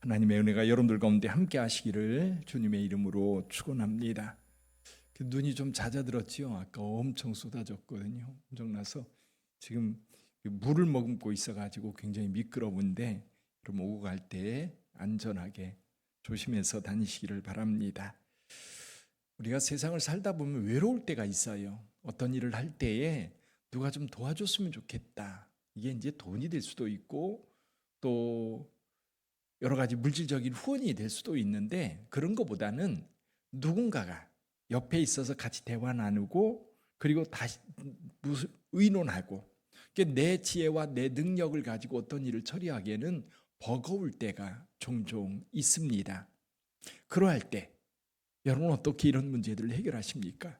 하나님의 은혜가 여러분들 가운데 함께 하시기를 주님의 이름으로 축원합니다. 그 눈이 좀 잦아들었지요. 아까 엄청 쏟아졌거든요. 엄청나서 지금 물을 머금고 있어가지고 굉장히 미끄러운데 그럼 오고 갈 때 안전하게 조심해서 다니시기를 바랍니다. 우리가 세상을 살다 보면 외로울 때가 있어요. 어떤 일을 할 때에 누가 좀 도와줬으면 좋겠다. 이게 이제 돈이 될 수도 있고 또 여러 가지 물질적인 후원이 될 수도 있는데 그런 것보다는 누군가가 옆에 있어서 같이 대화 나누고 그리고 다시 무슨 의논하고 내 지혜와 내 능력을 가지고 어떤 일을 처리하기에는 버거울 때가 종종 있습니다. 그러할 때 여러분 어떻게 이런 문제들을 해결하십니까?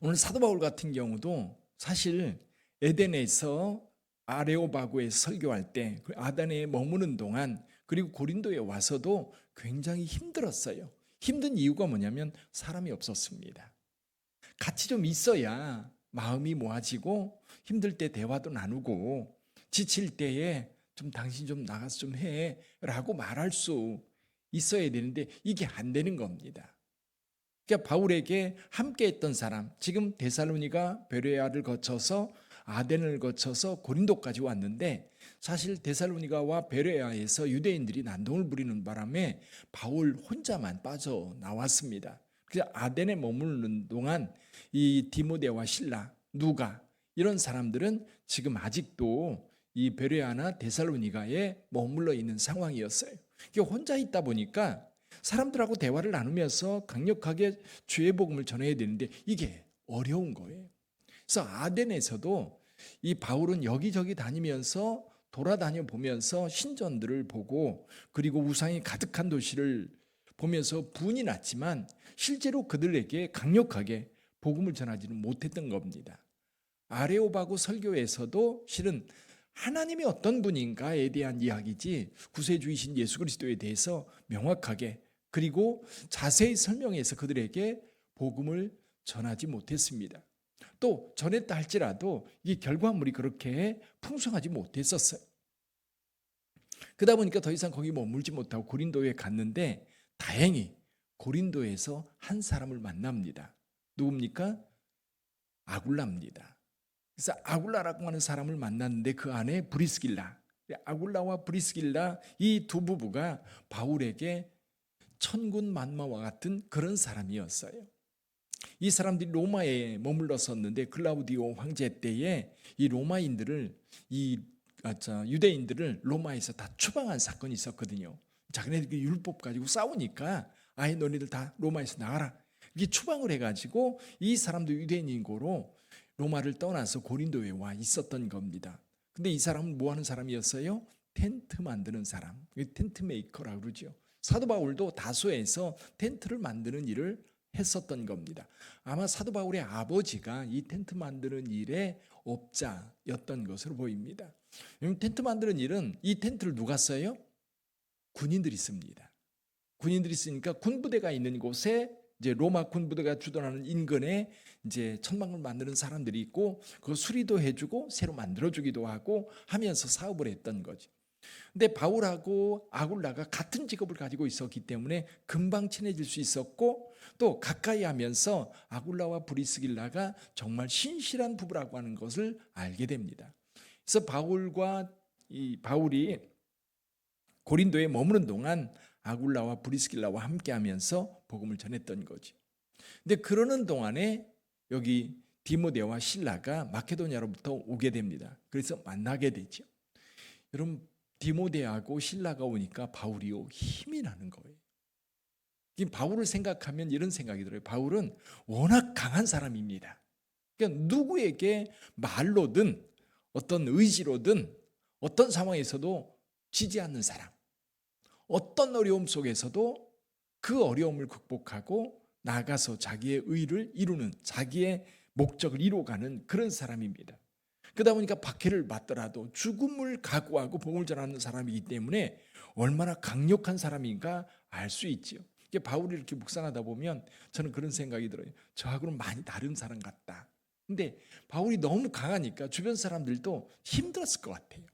오늘 사도 바울 같은 경우도 사실 에덴에서 아레오바고에 설교할 때그 아단에 머무는 동안 그리고 고린도에 와서도 굉장히 힘들었어요. 힘든 이유가 뭐냐면 사람이 없었습니다. 같이 좀 있어야 마음이 모아지고 힘들 때 대화도 나누고 지칠 때에 좀 당신 좀 나가서 좀 해 라고 말할 수 있어야 되는데 이게 안 되는 겁니다. 그러니까 바울에게 함께 했던 사람, 지금 데살로니가 베레아를 거쳐서 아덴을 거쳐서 고린도까지 왔는데 사실 데살로니가와 베레아에서 유대인들이 난동을 부리는 바람에 바울 혼자만 빠져 나왔습니다. 그래서 아덴에 머무르는 동안 이 디모데와 신라, 누가 이런 사람들은 지금 아직도 이 베레아나 데살로니가에 머물러 있는 상황이었어요. 이게 혼자 있다 보니까 사람들하고 대화를 나누면서 강력하게 주의 복음을 전해야 되는데 이게 어려운 거예요. 그래서 아덴에서도 이 바울은 여기저기 다니면서 돌아다녀 보면서 신전들을 보고 그리고 우상이 가득한 도시를 보면서 분이 났지만 실제로 그들에게 강력하게 복음을 전하지는 못했던 겁니다. 아레오바고 설교에서도 실은 하나님이 어떤 분인가에 대한 이야기지 구세주이신 예수 그리스도에 대해서 명확하게 그리고 자세히 설명해서 그들에게 복음을 전하지 못했습니다. 또 전했다 할지라도 이 결과물이 그렇게 풍성하지 못했었어요. 그러다 보니까 더 이상 거기 머물지 못하고 고린도에 갔는데 다행히 고린도에서 한 사람을 만납니다. 누굽니까? 아굴라입니다. 그래서 아굴라라고 하는 사람을 만났는데 그 안에 브리스길라, 아굴라와 브리스길라 이 두 부부가 바울에게 천군 만마와 같은 그런 사람이었어요. 이 사람들이 로마에 머물렀었는데 클라우디오 황제 때에 이 로마인들을 이 아, 자, 유대인들을 로마에서 다 추방한 사건이 있었거든요. 자기네들끼리 율법 가지고 싸우니까 아예 너희들 다 로마에서 나가라. 이게 추방을 해가지고 이 사람도 유대인인 거로 로마를 떠나서 고린도에 와 있었던 겁니다. 근데 이 사람은 뭐 하는 사람이었어요? 텐트 만드는 사람. 텐트 메이커라고 그러죠. 사도 바울도 다소에서 텐트를 만드는 일을 했었던 겁니다. 아마 사도 바울의 아버지가 이 텐트 만드는 일의 업자였던 것으로 보입니다. 텐트 만드는 일은 이 텐트를 누가 써요? 군인들이 씁니다. 군인들이 쓰니까 군부대가 있는 곳에 이제 로마 군부대가 주둔하는 인근에 이제 천막을 만드는 사람들이 있고 그 수리도 해주고 새로 만들어주기도 하고 하면서 사업을 했던 거죠. 근데 바울하고 아굴라가 같은 직업을 가지고 있었기 때문에 금방 친해질 수 있었고 또 가까이 하면서 아굴라와 브리스길라가 정말 신실한 부부라고 하는 것을 알게 됩니다. 그래서 바울과 이 바울이 고린도에 머무는 동안 아굴라와 브리스길라와 함께 하면서 복음을 전했던 거죠. 근데 그러는 동안에 여기 디모데와 신라가 마케도니아로부터 오게 됩니다. 그래서 만나게 되죠. 여러분 디모데하고 신라가 오니까 바울이요 힘이 나는 거예요. 이 바울을 생각하면 이런 생각이 들어요. 바울은 워낙 강한 사람입니다. 그러니까 누구에게 말로든 어떤 의지로든 어떤 상황에서도 지지 않는 사람. 어떤 어려움 속에서도 그 어려움을 극복하고 나가서 자기의 의를 이루는 자기의 목적을 이루어가는 그런 사람입니다. 그러다 보니까 박해를 받더라도 죽음을 각오하고 복음을 전하는 사람이기 때문에 얼마나 강력한 사람인가 알 수 있지요. 바울이 이렇게 묵상하다 보면 저는 그런 생각이 들어요. 저하고는 많이 다른 사람 같다. 근데 바울이 너무 강하니까 주변 사람들도 힘들었을 것 같아요.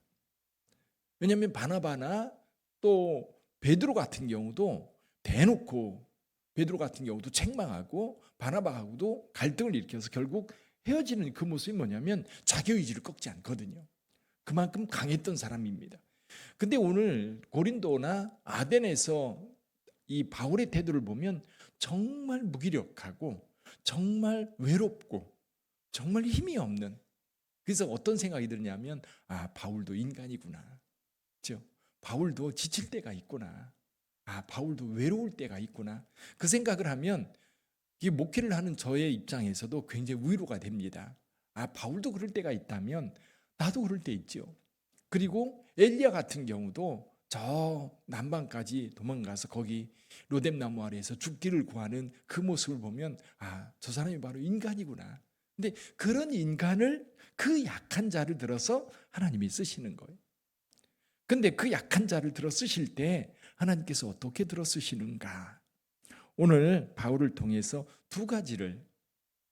왜냐하면 바나바나 또 베드로 같은 경우도 대놓고 베드로 같은 경우도 책망하고 바나바하고도 갈등을 일으켜서 결국 헤어지는 그 모습이 뭐냐면 자기 의지를 꺾지 않거든요. 그만큼 강했던 사람입니다. 근데 오늘 고린도나 아덴에서 이 바울의 태도를 보면 정말 무기력하고 정말 외롭고 정말 힘이 없는 그래서 어떤 생각이 드냐면 아 바울도 인간이구나. 그죠? 바울도 지칠 때가 있구나. 아 바울도 외로울 때가 있구나. 그 생각을 하면 이 목회를 하는 저의 입장에서도 굉장히 위로가 됩니다. 아 바울도 그럴 때가 있다면 나도 그럴 때 있죠. 그리고 엘리야 같은 경우도 저 남방까지 도망가서 거기 로뎀나무 아래에서 죽기를 구하는 그 모습을 보면 아 저 사람이 바로 인간이구나. 근데 그런 인간을 그 약한 자를 들어서 하나님이 쓰시는 거예요. 근데 그 약한 자를 들어 쓰실 때 하나님께서 어떻게 들어 쓰시는가? 오늘 바울을 통해서 두 가지를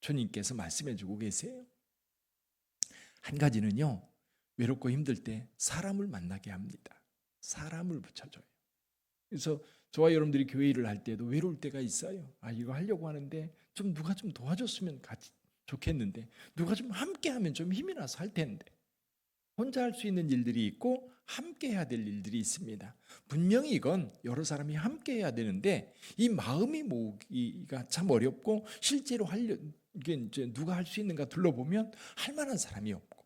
주님께서 말씀해 주고 계세요. 한 가지는요. 외롭고 힘들 때 사람을 만나게 합니다. 사람을 붙여줘요. 그래서 저와 여러분들이 교회 일을 할 때도 외로울 때가 있어요. 아 이거 하려고 하는데 좀 누가 좀 도와줬으면 같이 좋겠는데 누가 좀 함께 하면 좀 힘이 나서 할 텐데 혼자 할 수 있는 일들이 있고 함께 해야 될 일들이 있습니다. 분명히 이건 여러 사람이 함께 해야 되는데 이 마음이 모으기가 참 어렵고 실제로 하려 이게 이제 누가 할 수 있는가 둘러보면 할 만한 사람이 없고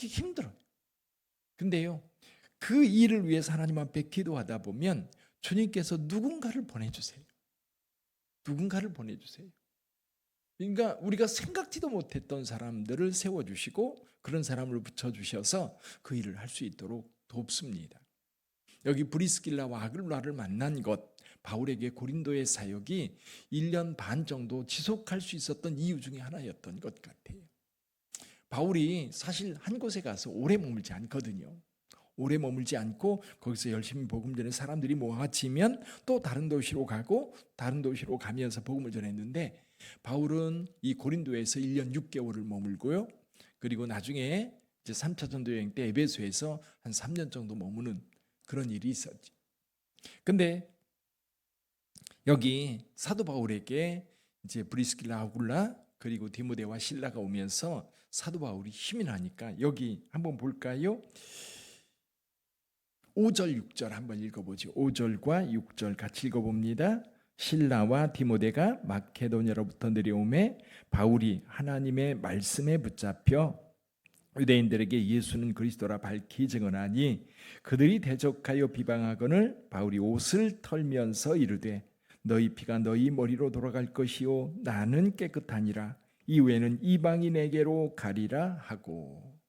힘들어요. 근데요. 그 일을 위해서 하나님 앞에 기도하다 보면 주님께서 누군가를 보내주세요. 누군가를 보내주세요. 그러니까 우리가 생각지도 못했던 사람들을 세워주시고 그런 사람을 붙여주셔서 그 일을 할 수 있도록 돕습니다. 여기 브리스길라와 아글라를 만난 것, 바울에게 고린도의 사역이 1년 반 정도 지속할 수 있었던 이유 중에 하나였던 것 같아요. 바울이 사실 한 곳에 가서 오래 머물지 않거든요. 오래 머물지 않고 거기서 열심히 복음 전에 사람들이 모아지면 또 다른 도시로 가고 다른 도시로 가면서 복음을 전했는데 바울은 이 고린도에서 1년 6개월을 머물고요. 그리고 나중에 이제 3차 전도 여행 때 에베소에서 한 3년 정도 머무는 그런 일이 있었지. 근데 여기 사도 바울에게 이제 브리스길라 아굴라 그리고 디모데와 신라가 오면서 사도 바울이 힘이 나니까 여기 한번 볼까요? 5절 6절 한번 읽어보죠. 5절과 6절 같이 읽어봅니다. 신라와 디모데가 마케도니아로부터 내려오매 바울이 하나님의 말씀에 붙잡혀 유대인들에게 예수는 그리스도라 밝히 증언하니 그들이 대적하여 비방하거늘 바울이 옷을 털면서 이르되 너희 피가 너희 머리로 돌아갈 것이요 나는 깨끗하니라 이후에는 이방인에게로 가리라 하고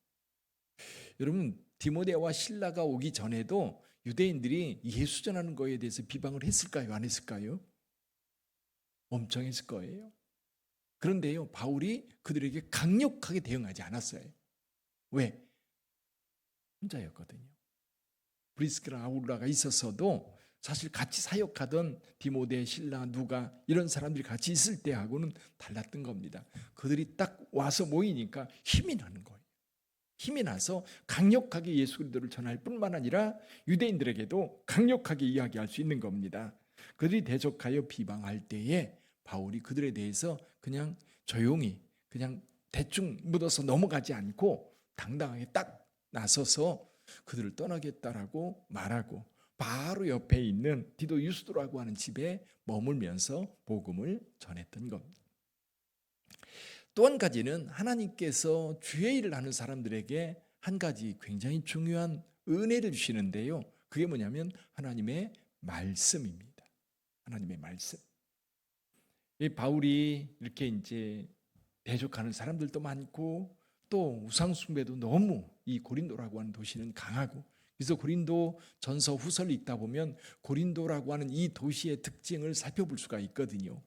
여러분 디모데와 신라가 오기 전에도 유대인들이 예수 전하는 거에 대해서 비방을 했을까요? 안 했을까요? 엄청 했을 거예요. 그런데요, 바울이 그들에게 강력하게 대응하지 않았어요. 왜? 혼자였거든요. 브리스크라 아울라가 있었어도 사실 같이 사역하던 디모데, 신라, 누가 이런 사람들이 같이 있을 때하고는 달랐던 겁니다. 그들이 딱 와서 모이니까 힘이 나는 거예요. 힘이 나서 강력하게 예수 그리스도를 전할 뿐만 아니라 유대인들에게도 강력하게 이야기할 수 있는 겁니다. 그들이 대적하여 비방할 때에 바울이 그들에 대해서 그냥 조용히 그냥 대충 묻어서 넘어가지 않고 당당하게 딱 나서서 그들을 떠나겠다라고 말하고 바로 옆에 있는 디도 유스도라고 하는 집에 머물면서 복음을 전했던 겁니다. 또 한 가지는 하나님께서 주의 일을 하는 사람들에게 한 가지 굉장히 중요한 은혜를 주시는데요. 그게 뭐냐면 하나님의 말씀입니다. 하나님의 말씀. 이 바울이 이렇게 이제 대적하는 사람들도 많고 또 우상 숭배도 너무 이 고린도라고 하는 도시는 강하고 그래서 고린도 전서 후설을 읽다 보면 고린도라고 하는 이 도시의 특징을 살펴볼 수가 있거든요.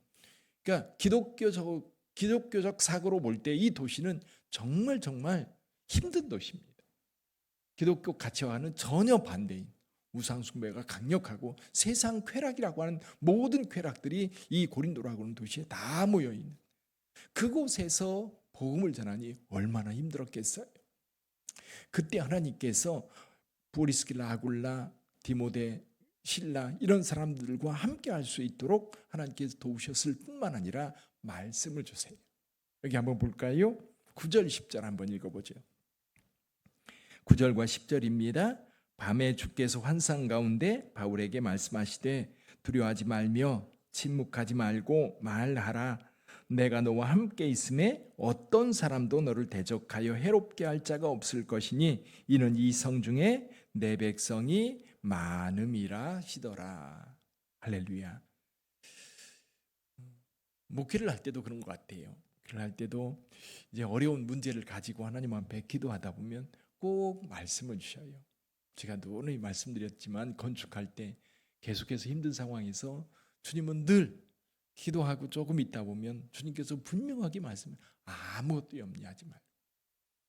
그러니까 기독교적 기독교적 사고로 볼 때 이 도시는 정말 정말 힘든 도시입니다. 기독교 가치와는 전혀 반대인 우상 숭배가 강력하고 세상 쾌락이라고 하는 모든 쾌락들이 이 고린도라고 하는 도시에 다 모여 있는 그곳에서 복음을 전하니 얼마나 힘들었겠어요. 그때 하나님께서 보리스길라 아굴라 디모데, 신라 이런 사람들과 함께 할 수 있도록 하나님께서 도우셨을 뿐만 아니라 말씀을 주세요. 여기 한번 볼까요? 9절 10절 한번 읽어보죠. 9절과 10절입니다. 밤에 주께서 환상 가운데 바울에게 말씀하시되 두려워하지 말며 침묵하지 말고 말하라. 내가 너와 함께 있음에 어떤 사람도 너를 대적하여 해롭게 할 자가 없을 것이니 이는 이 성 중에 내 백성이 많음이라 하시더라. 할렐루야. 목회를 할 때도 그런 것 같아요. 할 때도 이제 어려운 문제를 가지고 하나님 앞에 기도하다 보면 꼭 말씀을 주셔요. 제가 누누이 말씀드렸지만 건축할 때 계속해서 힘든 상황에서 주님은 늘 기도하고 조금 있다 보면 주님께서 분명하게 말씀 아무것도 염려하지 말고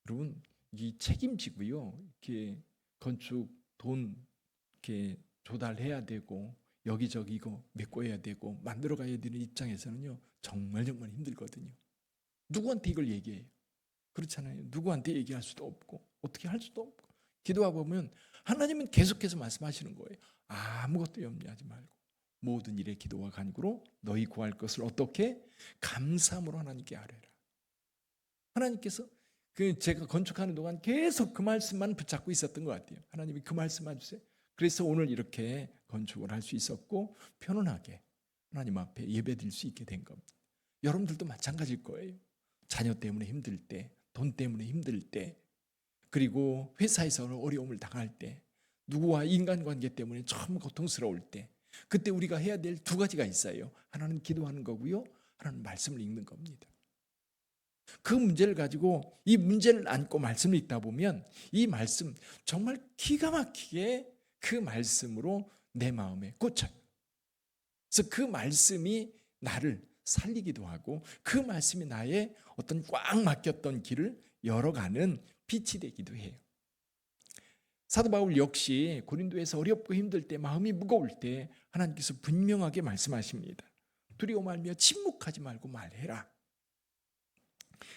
여러분 이 책임지고요 이렇게 건축 돈 이렇게 조달해야 되고 여기저기 이거 메꿔야 되고 만들어 가야 되는 입장에서는요 정말 정말 힘들거든요 누구한테 이걸 얘기해요 그렇잖아요 누구한테 얘기할 수도 없고 어떻게 할 수도 없고 기도하고 보면 하나님은 계속해서 말씀하시는 거예요 아무것도 염려하지 말고 모든 일에 기도와 간구로 너희 구할 것을 어떻게 감사함으로 하나님께 아뢰라. 하나님께서 그 제가 건축하는 동안 계속 그 말씀만 붙잡고 있었던 것 같아요. 하나님이 그 말씀만 주세요. 그래서 오늘 이렇게 건축을 할 수 있었고 편안하게 하나님 앞에 예배드릴 수 있게 된 겁니다. 여러분들도 마찬가지일 거예요. 자녀 때문에 힘들 때, 돈 때문에 힘들 때, 그리고 회사에서 어려움을 당할 때, 누구와 인간관계 때문에 참 고통스러울 때, 그때 우리가 해야 될 두 가지가 있어요. 하나는 기도하는 거고요. 하나는 말씀을 읽는 겁니다. 그 문제를 가지고 이 문제를 안고 말씀을 읽다 보면 이 말씀 정말 기가 막히게 그 말씀으로 내 마음에 꽂혀요. 그래서 그 말씀이 나를 살리기도 하고 그 말씀이 나의 어떤 꽉 막혔던 길을 열어가는 빛이 되기도 해요. 사도 바울 역시 고린도에서 어렵고 힘들 때 마음이 무거울 때 하나님께서 분명하게 말씀하십니다. 두려워 말며 침묵하지 말고 말해라.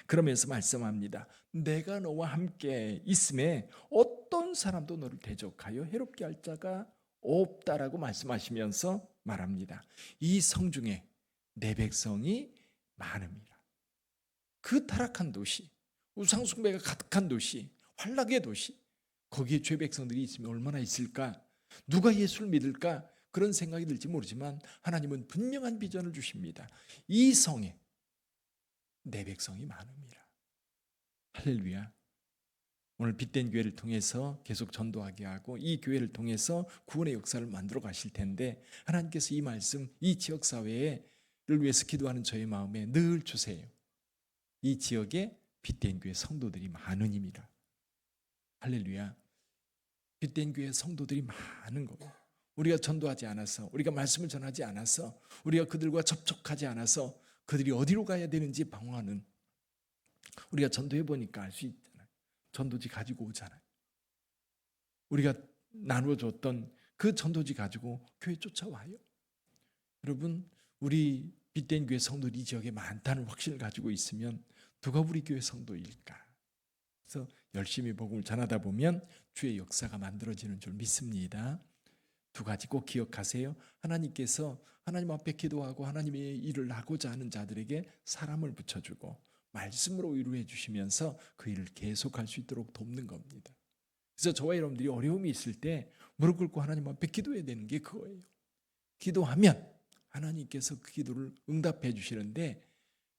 그러면서 말씀합니다. 내가 너와 함께 있음에 어떤 사람도 너를 대적하여 해롭게 할 자가 없다라고 말씀하시면서 말합니다. 이 성 중에 내 백성이 많음이라. 그 타락한 도시, 우상숭배가 가득한 도시, 환락의 도시, 거기에 죄 백성들이 있으면 얼마나 있을까? 누가 예수를 믿을까? 그런 생각이 들지 모르지만 하나님은 분명한 비전을 주십니다. 이 성에 내 백성이 많음이라. 할렐루야. 오늘 빛된 교회를 통해서 계속 전도하게 하고 이 교회를 통해서 구원의 역사를 만들어 가실 텐데 하나님께서 이 말씀 이 지역 사회를 위해서 기도하는 저의 마음에 늘 주세요. 이 지역에 빛된 교회 성도들이 많으님이라. 할렐루야. 빛된 교회 성도들이 많은 거고 우리가 전도하지 않아서 우리가 말씀을 전하지 않아서 우리가 그들과 접촉하지 않아서 그들이 어디로 가야 되는지 방황하는 우리가 전도해 보니까 알 수 있잖아요. 전도지 가지고 오잖아요. 우리가 나누어 줬던 그 전도지 가지고 교회 쫓아와요. 여러분 우리 빛된 교회 성도들이 이 지역에 많다는 확신을 가지고 있으면 누가 우리 교회 성도일까? 그래서 열심히 복음을 전하다 보면 주의 역사가 만들어지는 줄 믿습니다. 두 가지 꼭 기억하세요. 하나님께서 하나님 앞에 기도하고 하나님의 일을 하고자 하는 자들에게 사람을 붙여주고 말씀으로 위로해 주시면서 그 일을 계속할 수 있도록 돕는 겁니다. 그래서 저와 여러분들이 어려움이 있을 때 무릎 꿇고 하나님 앞에 기도해야 되는 게 그거예요. 기도하면 하나님께서 그 기도를 응답해 주시는데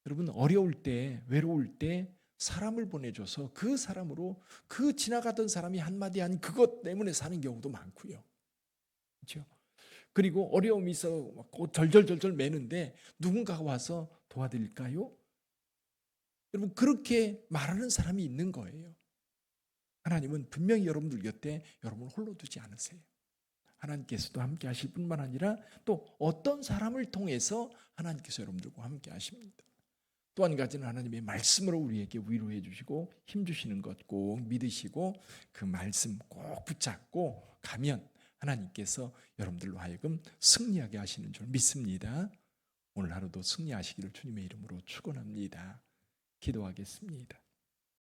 여러분 어려울 때 외로울 때 사람을 보내줘서 그 사람으로 그 지나가던 사람이 한마디 한 그것 때문에 사는 경우도 많고요. 그렇죠? 그리고 어려움이 있어 절절절절 매는데 누군가가 와서 도와드릴까요? 여러분 그렇게 말하는 사람이 있는 거예요. 하나님은 분명히 여러분들 곁에 여러분을 홀로 두지 않으세요. 하나님께서도 함께 하실 뿐만 아니라 또 어떤 사람을 통해서 하나님께서 여러분들과 함께 하십니다. 또 한 가지는 하나님의 말씀으로 우리에게 위로해 주시고 힘 주시는 것 꼭 믿으시고 그 말씀 꼭 붙잡고 가면 하나님께서 여러분들로 하여금 승리하게 하시는 줄 믿습니다. 오늘 하루도 승리하시기를 주님의 이름으로 축원합니다. 기도하겠습니다.